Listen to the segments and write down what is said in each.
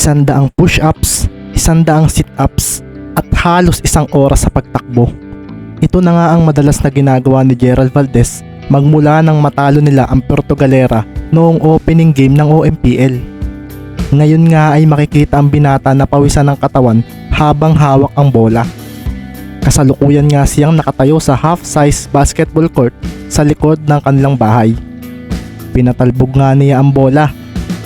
isandaang push-ups, isandaang sit-ups, at halos isang oras sa pagtakbo. Ito na nga ang madalas na ginagawa ni Gerald Valdez magmula nang matalo nila ang Puerto Galera noong opening game ng OMPL. Ngayon nga ay makikita ang binata na pawisan ng katawan habang hawak ang bola. Kasalukuyan nga siyang nakatayo sa half-size basketball court sa likod ng kanilang bahay. Pinatalbog nga niya ang bola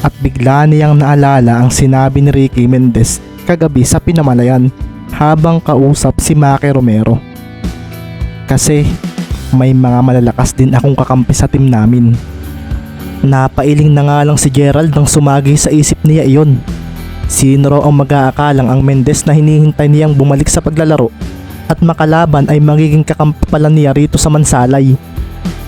at bigla niyang naalala ang sinabi ni Ricky Mendez kagabi sa pinamalayan habang kausap si Maki Romero. Kasi may mga malalakas din akong kakampi sa team namin. Napailing na nga lang si Gerald nang sumagi sa isip niya iyon. Sino raw ang mag-aakalang ang Mendez na hinihintay niyang bumalik sa paglalaro at makalaban ay magiging kakampi pala niya rito sa Mansalay.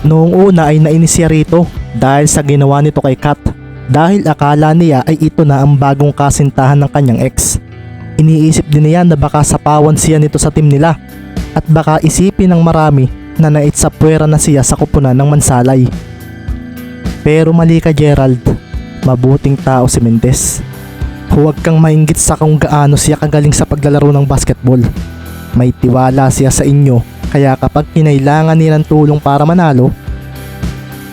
Noong una ay nainis siya rito dahil sa ginawa nito kay Kat dahil akala niya ay ito na ang bagong kasintahan ng kanyang ex. Iniisip din niya na baka sapawan siya nito sa team nila at baka isipin ng marami na naitsapwera na siya sa kupunan ng Mansalay. Pero mali ka Gerald, mabuting tao si Mendez. Huwag kang mainggit sa kung gaano siya kagaling sa paglalaro ng basketball. May tiwala siya sa inyo kaya kapag kinailangan niya ng tulong para manalo,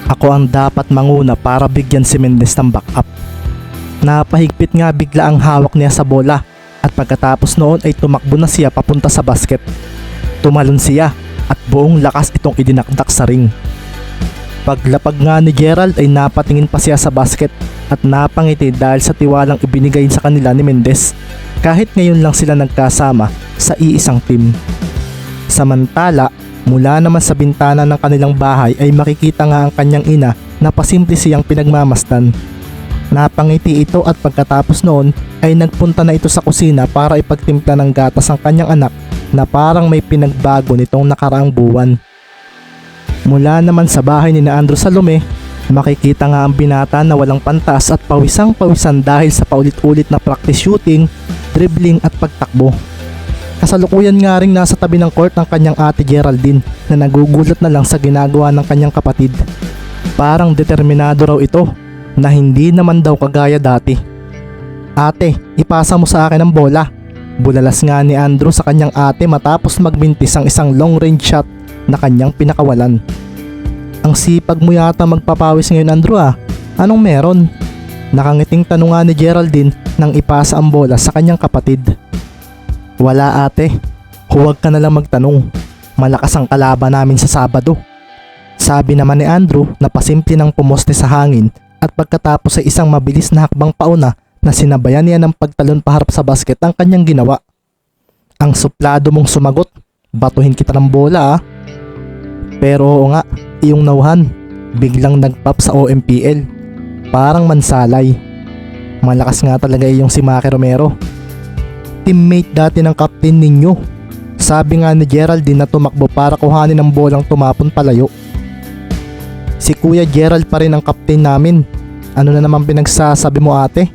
ako ang dapat manguna para bigyan si Mendez ng backup. Napahigpit nga bigla ang hawak niya sa bola at pagkatapos noon ay tumakbo na siya papunta sa basket. Tumalon siya at buong lakas itong idinakdak sa ring. Paglapag nga ni Gerald ay napatingin pa siya sa basket at napangiti dahil sa tiwalang ibinigay sa kanila ni Mendez kahit ngayon lang sila nagkasama sa iisang team. Samantala, mula naman sa bintana ng kanilang bahay ay makikita nga ang kanyang ina na pasimple siyang pinagmamasdan. Napangiti ito at pagkatapos noon ay nagpunta na ito sa kusina para ipagtimpla ng gatas ang kanyang anak na parang may pinagbago nitong nakaraang buwan. Mula naman sa bahay ni na Andrew Salome, makikita nga ang binata na walang pantas at pawisang pawisan dahil sa paulit-ulit na practice shooting, dribbling at pagtakbo. Kasalukuyan nga rin nasa tabi ng court ng kanyang ate Geraldine na nagugulat na lang sa ginagawa ng kanyang kapatid. Parang determinado raw ito na hindi naman daw kagaya dati. Ate, ipasa mo sa akin ang bola. Bulalas nga ni Andrew sa kanyang ate matapos magbintis ang isang long range shot na kanyang pinakawalan. Ang sipag mo yata magpapawis ngayon Andrew ah. Anong meron? Nakangiting tanong nga ni Geraldine nang ipasa ang bola sa kanyang kapatid. Wala ate. Huwag ka na lang magtanong. Malakas ang kalaban namin sa Sabado. Sabi naman ni Andrew na pasimple ng pumoste sa hangin at pagkatapos ay isang mabilis na hakbang pauna na sinabayan niya ng pagtalon paharap sa basket ang kanyang ginawa. Ang suplado mong sumagot, batuhin kita ng bola ah. Pero oo nga, iyong nauhan, biglang nagpop sa OMPL. Parang mansalay. Malakas nga talaga iyong si Maki Romero. Teammate dati ng captain ninyo. Sabi nga ni Geraldine na tumakbo para kuhanin ang bolang tumapon palayo. Si Kuya Gerald pa rin ang captain namin. Ano na naman pinagsasabi mo ate?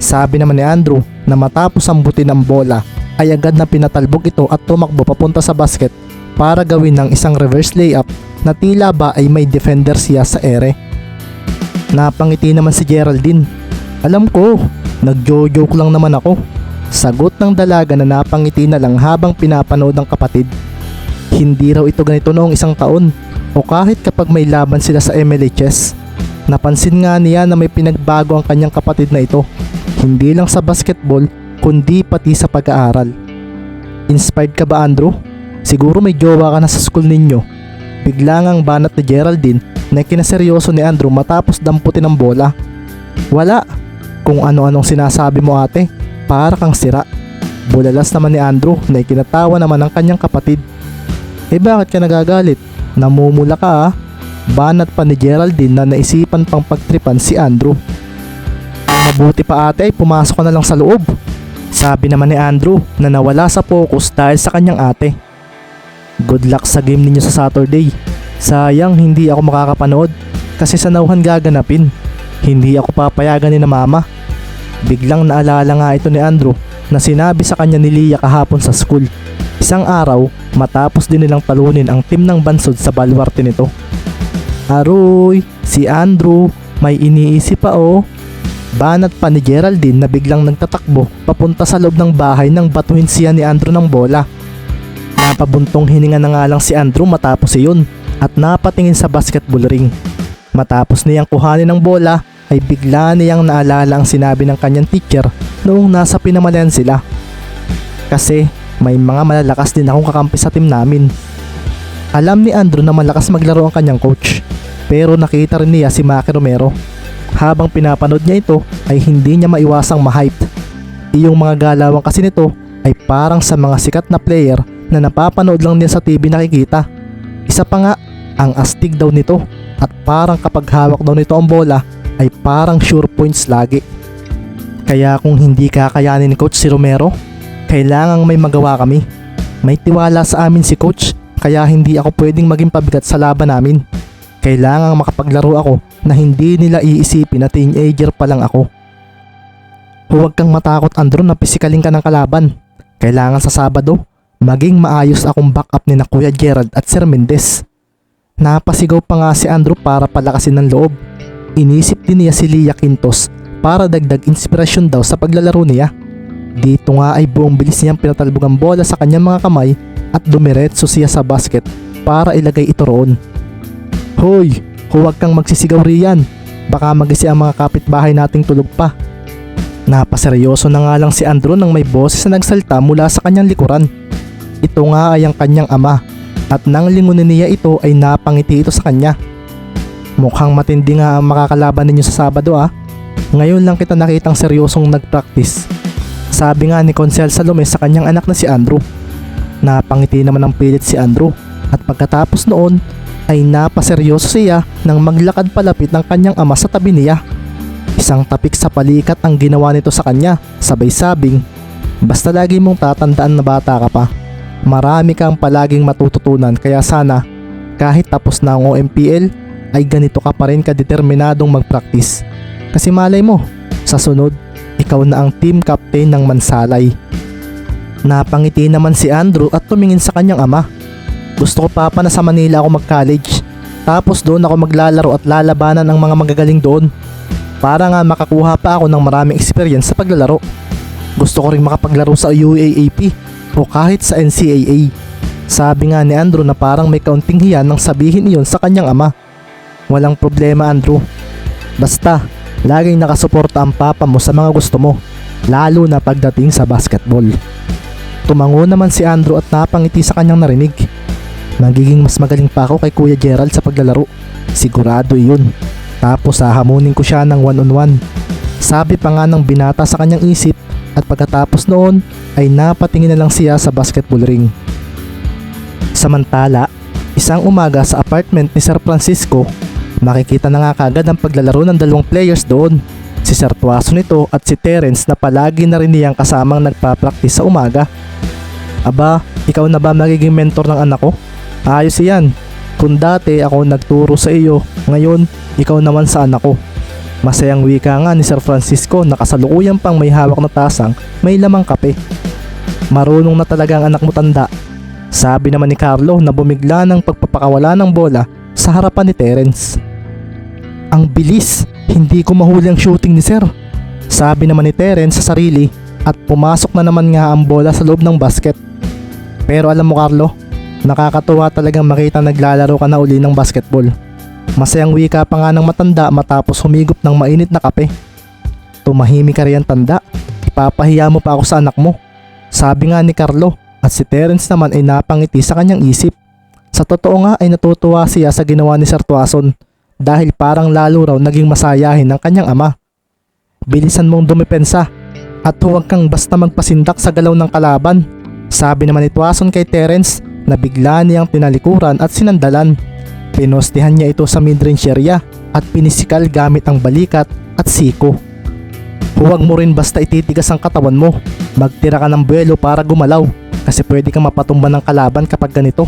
Sabi naman ni Andrew na matapos ang bola ay agad na pinatalbog ito at tumakbo papunta sa basket para gawin ng isang reverse layup na tila ba ay may defender siya sa ere. Napangiti naman si Geraldine. Alam ko, nagjo-joke lang naman ako. Sagot ng dalaga na napangiti na lang habang pinapanood ng kapatid. Hindi raw ito ganito noong isang taon o kahit kapag may laban sila sa MLHS. Napansin nga niya na may pinagbago ang kanyang kapatid na ito. Hindi lang sa basketball kundi pati sa pag-aaral. Inspired ka ba Andrew? Siguro may jowa ka na sa school ninyo. Bigla ngang banat ni Geraldine na kinaseryoso ni Andrew matapos damputin ang bola. Wala. Kung ano-anong sinasabi mo ate, para kang sira. Bulalas naman ni Andrew na ikinatawa naman ng kanyang kapatid. Eh bakit ka nagagalit? Namumula ka ah. Banat pa ni Geraldine na naisipan pang pagtripan si Andrew. Mabuti pa ate ay pumasok ka na lang sa loob. Sabi naman ni Andrew na nawala sa focus dahil sa kanyang ate. Good luck sa game ninyo sa Saturday. Sayang hindi ako makakapanood kasi sa nauhan gaganapin. Hindi ako papayagan ni na mama. Biglang naalala nga ito ni Andrew na sinabi sa kanya ni Leah kahapon sa school. Isang araw, matapos din nilang talunin ang team ng bansod sa baluarte nito. Aroy, si Andrew, may iniisip pa oh. Banat pa ni Geraldine na biglang nagtatakbo papunta sa loob ng bahay nang batuhin siya ni Andrew ng bola. Napabuntong hininga na nga lang si Andrew matapos iyon at napatingin sa basketball ring. Matapos niyang kuhanin ng bola ay bigla niyang naalala ang sinabi ng kanyang teacher noong nasa pinamalayan sila. Kasi may mga malalakas din akong kakampi sa team namin. Alam ni Andrew na malakas maglaro ang kanyang coach pero nakita rin niya si Maki Romero. Habang pinapanood niya ito ay hindi niya maiwasang ma-hype. Iyong mga galawan kasi nito ay parang sa mga sikat na player na napapanood lang niya sa TV nakikita. Isa pa nga, ang astig daw nito at parang kapag hawak daw nito ang bola ay parang sure points lagi. Kaya kung hindi kakayanin ni Coach si Romero, kailangang may magawa kami. May tiwala sa amin si Coach kaya hindi ako pwedeng maging pabigat sa laban namin. Kailangang makapaglaro ako na hindi nila iisipin na teenager pa lang ako. Huwag kang matakot Andrew na pisikaling ka ng kalaban. Kailangan sa Sabado, maging maayos akong backup ni na Kuya Gerald at Sir Mendez. Napasigaw pa nga si Andrew para palakasin ng loob. Inisip din niya si Lia Quintos para dagdag inspirasyon daw sa paglalaro niya. Dito nga ay buong bilis niyang pinatalbog ang bola sa kanyang mga kamay at dumiretso siya sa basket para ilagay ito roon. Hoy, huwag kang magsisigaw riyan. Baka magisi ang mga kapitbahay nating tulog pa. Napaseryoso na nga lang si Andrew nang may boses na nagsalta mula sa kanyang likuran. Ito nga ay ang kanyang ama at nang lingunin niya ito ay napangiti ito sa kanya. Mukhang matindi nga ang makakalaban ninyo sa Sabado ah. Ngayon lang kita nakitang seryosong nagpractice. Sabi nga ni Consel Salome sa kanyang anak na si Andrew. Napangiti naman ng pilit si Andrew at pagkatapos noon ay napaseryoso siya nang maglakad palapit ng kanyang ama sa tabi niya. Isang tapik sa palikat ang ginawa nito sa kanya, sabay sabing, Basta lagi mong tatandaan na bata ka pa. Marami kang palaging matututunan kaya sana kahit tapos na ang OMPL ay ganito ka pa rin kadeterminadong mag-practice. Kasi malay mo, sa sunod, ikaw na ang team captain ng Mansalay. Napangiti naman si Andrew at tumingin sa kanyang ama. Gusto ko papa na sa Manila ako mag-college. Tapos doon ako maglalaro at lalabanan ng mga magagaling doon. Para nga makakuha pa ako ng maraming experience sa paglalaro. Gusto ko ring makapaglaro sa UAAP o kahit sa NCAA. Sabi nga ni Andrew na parang may kaunting hiyan nang sabihin iyon sa kanyang ama. Walang problema Andrew. Basta, laging nakasuporta ang papa mo sa mga gusto mo. Lalo na pagdating sa basketball. Tumango naman si Andrew at napangiti sa kanyang narinig. Magiging mas magaling pa ako kay Kuya Gerald sa paglalaro. Sigurado iyon. Tapos hahamunin ko siya ng one-on-one. Sabi pa nga ng binata sa kanyang isip at pagkatapos noon ay napatingin na lang siya sa basketball ring. Samantala, isang umaga sa apartment ni Sir Francisco, makikita na nga kagad ang paglalaro ng dalawang players doon. Si Sir Tuaso nito at si Terence na palagi na rin niyang kasamang nagpa-practice sa umaga. Aba, ikaw na ba magiging mentor ng anak ko? Ayos yan. Kung dati ako nagturo sa iyo, ngayon ikaw naman sa anak ko. Masayang wika nga ni Sir Francisco na kasalukuyan pang may hawak na tasang may lamang kape. Marunong na talaga ang anak mo tanda. Sabi naman ni Carlo na bumigla ng pagpapakawala ng bola sa harapan ni Terence. Ang bilis, hindi ko mahuli ang shooting ni Sir. Sabi naman ni Terence sa sarili at pumasok na naman nga ang bola sa loob ng basket. Pero alam mo Carlo, nakakatuwa talagang makita naglalaro ka na uli ng basketball. Masayang wika pa nga ng matanda matapos humigop ng mainit na kape. Tumahimik ka riyan tanda, ipapahiya mo pa ako sa anak mo. Sabi nga ni Carlo at si Terence naman ay napangiti sa kanyang isip. Sa totoo nga ay natutuwa siya sa ginawa ni Sir Tuason dahil parang lalo raw naging masayahin ng kanyang ama. Bilisan mong dumipensa at huwag kang basta magpasindak sa galaw ng kalaban. Sabi naman ni Tuason kay Terence na bigla niyang tinalikuran at sinandalan. Pinostihan niya ito sa midrange area at pinisikal gamit ang balikat at siko. Huwag mo rin basta ititigas ang katawan mo. Magtira ka ng buwelo para gumalaw kasi pwede kang mapatumba ng kalaban kapag ganito.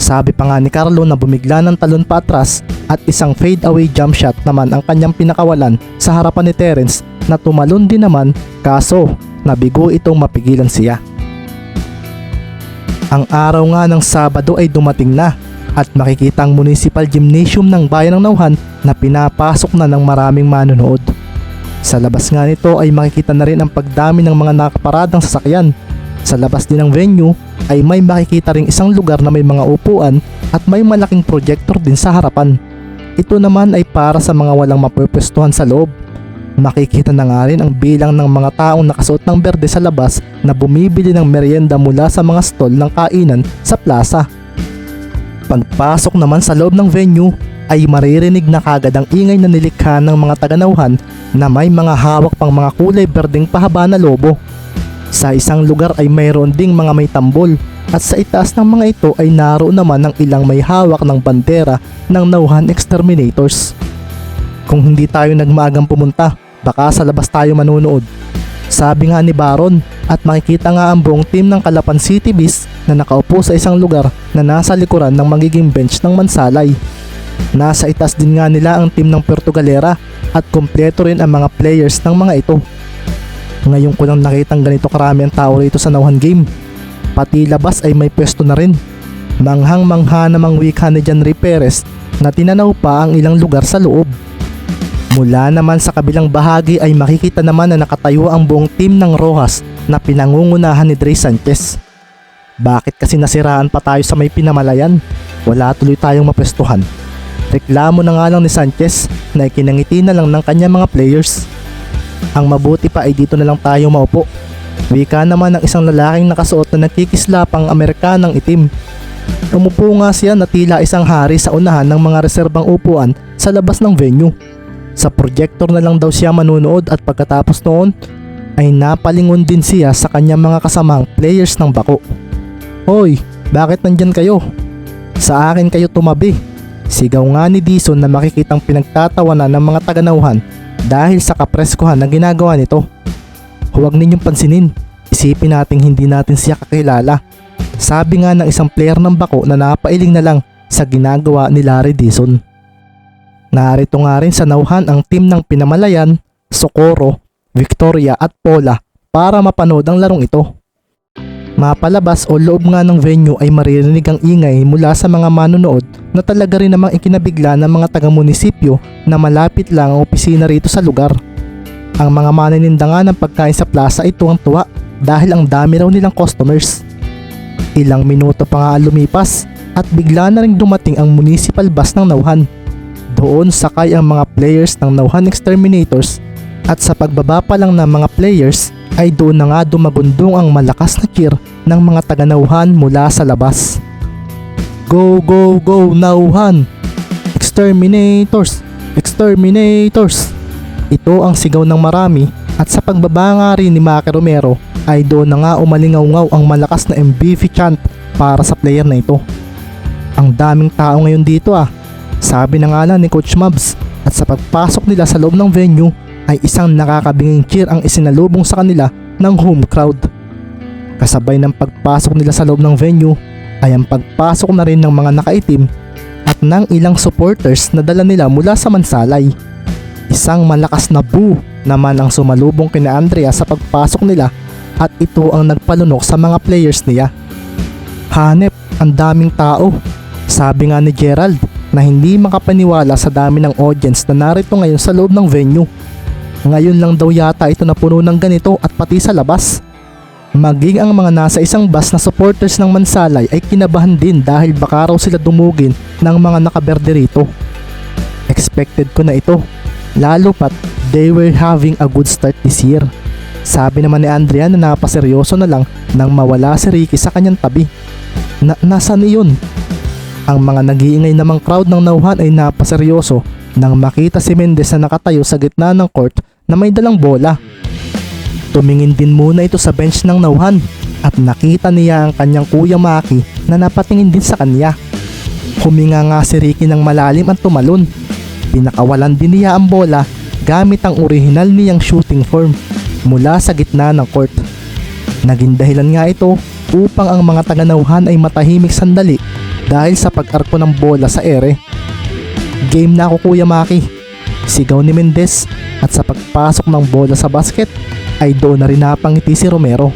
Sabi pa nga ni Carlo na bumigla ng talon pa atras at isang fade away jump shot naman ang kanyang pinakawalan sa harapan ni Terence na tumalon din naman kaso nabigo itong mapigilan siya. Ang araw nga ng Sabado ay dumating na at makikita ang municipal gymnasium ng bayan ng Nauhan na pinapasok na ng maraming manonood. Sa labas nga nito ay makikita na rin ang pagdami ng mga nakaparadang sasakyan. Sa labas din ng venue ay may makikita ring isang lugar na may mga upuan at may malaking projector din sa harapan. Ito naman ay para sa mga walang mapupwestuhan sa loob. Makikita na nga rin ang bilang ng mga taong nakasuot ng berde sa labas na bumibili ng merienda mula sa mga stall ng kainan sa plaza. Pagpasok naman sa loob ng venue ay maririnig na kagad ang ingay na nilikha ng mga taganauhan na may mga hawak pang mga kulay berdeng pahaba na lobo. Sa isang lugar ay mayroon ding mga may tambol at sa itaas ng mga ito ay naroon naman ang ilang may hawak ng bandera ng Nauhan Exterminators. Kung hindi tayo nagmaagang pumunta, baka sa labas tayo manunood. Sabi nga ni Baron at makikita nga ang buong team ng Kalapan City Beast na nakaupo sa isang lugar na nasa likuran ng magiging bench ng Mansalay. Nasa itas din nga nila ang team ng Puerto Galera at kompleto rin ang mga players ng mga ito. Ngayon ko lang nakitang ganito karami ang tao rito sa Nauhan Game. Pati labas ay may pwesto na rin. Manghang mangha namang wika ni Jan Perez na tinanaw pa ang ilang lugar sa loob. Mula naman sa kabilang bahagi ay makikita naman na nakatayo ang buong team ng Rojas na pinangungunahan ni Dre Sanchez. Bakit kasi nasiraan pa tayo sa may pinamalayan? Wala tuloy tayong mapwestuhan. Reklamo na nga lang ni Sanchez na ikinangiti na lang ng kanya mga players. Ang mabuti pa ay dito na lang tayo maupo. Wika naman ng isang lalaking nakasuot na nakikislapang Amerikanang itim. Umupo nga siya na tila isang hari sa unahan ng mga reserbang upuan sa labas ng venue. Sa projector na lang daw siya manunood at pagkatapos noon ay napalingon din siya sa kanyang mga kasamang players ng bako. Hoy, bakit nandyan kayo? Sa akin kayo tumabi. Sigaw nga ni Dison na makikitang pinagtatawanan ng mga taganauhan dahil sa kapreskuhan na ginagawa nito. Huwag ninyong pansinin. Isipin nating hindi natin siya kakilala. Sabi nga ng isang player ng bako na napailing na lang sa ginagawa ni Larry Dison. Narito nga rin sa nauhan ang team ng Pinamalayan, Socorro, Victoria at Pola para mapanood ang larong ito. Mapalabas o loob nga ng venue ay maririnig ang ingay mula sa mga manonood na talaga rin namang ikinabigla ng mga taga-munisipyo na malapit lang ang opisina rito sa lugar. Ang mga manininda nga ng pagkain sa plaza ay tuwang-tuwa dahil ang dami raw nilang customers. Ilang minuto pa nga lumipas at bigla na rin dumating ang municipal bus ng Nauhan. Doon sakay ang mga players ng Nauhan Exterminators at sa pagbaba pa lang ng mga players ay doon na nga dumagundong ang malakas na cheer ng mga taga-Nauhan mula sa labas. Go, go, go, Nauhan! Exterminators! Exterminators! Ito ang sigaw ng marami at sa pagbaba nga rin ni Maki Romero ay doon na nga umalingaw ang malakas na MBV chant para sa player na ito. Ang daming tao ngayon dito ah. Sabi na nga lang ni Coach Mabs at sa pagpasok nila sa loob ng venue ay isang nakakabinging cheer ang isinalubong sa kanila ng home crowd. Kasabay ng pagpasok nila sa loob ng venue ay ang pagpasok na rin ng mga nakaitim at ng ilang supporters na dala nila mula sa Mansalay. Isang malakas na boo naman ang sumalubong kina Andrea sa pagpasok nila at ito ang nagpalunok sa mga players niya. Hanep, ang daming tao. Sabi nga ni Gerald na hindi makapaniwala sa dami ng audience na narito ngayon sa loob ng venue. Ngayon lang daw yata ito napuno ng ganito at pati sa labas. Maging ang mga nasa isang bus na supporters ng Mansalay ay kinabahan din dahil baka raw sila dumugin ng mga nakaberde rito. Expected ko na ito, lalo pat they were having a good start this year. Sabi naman ni Andrea na napaseryoso na lang nang mawala si Ricky sa kanyang tabi. Na nasaan iyon? Ang mga nag-iingay namang crowd ng nauhan ay napaseryoso nang makita si Mendez na nakatayo sa gitna ng court na may dalang bola. Tumingin din muna ito sa bench ng nauhan at nakita niya ang kanyang kuya Maki na napatingin din sa kanya. Huminga nga si Ricky ng malalim at tumalon. Pinakawalan din niya ang bola gamit ang orihinal niyang shooting form mula sa gitna ng court. Naging dahilan nga ito upang ang mga taganauhan ay matahimik sandali dahil sa pag-arko ng bola sa ere. Game na ako Kuya Maki. Sigaw ni Mendez at sa pagpasok ng bola sa basket ay doon na rin napangiti si Romero.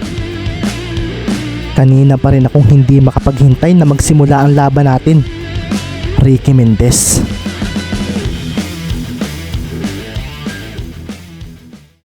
Kanina pa rin akong hindi makapaghintay na magsimula ang laban natin. Ricky Mendez.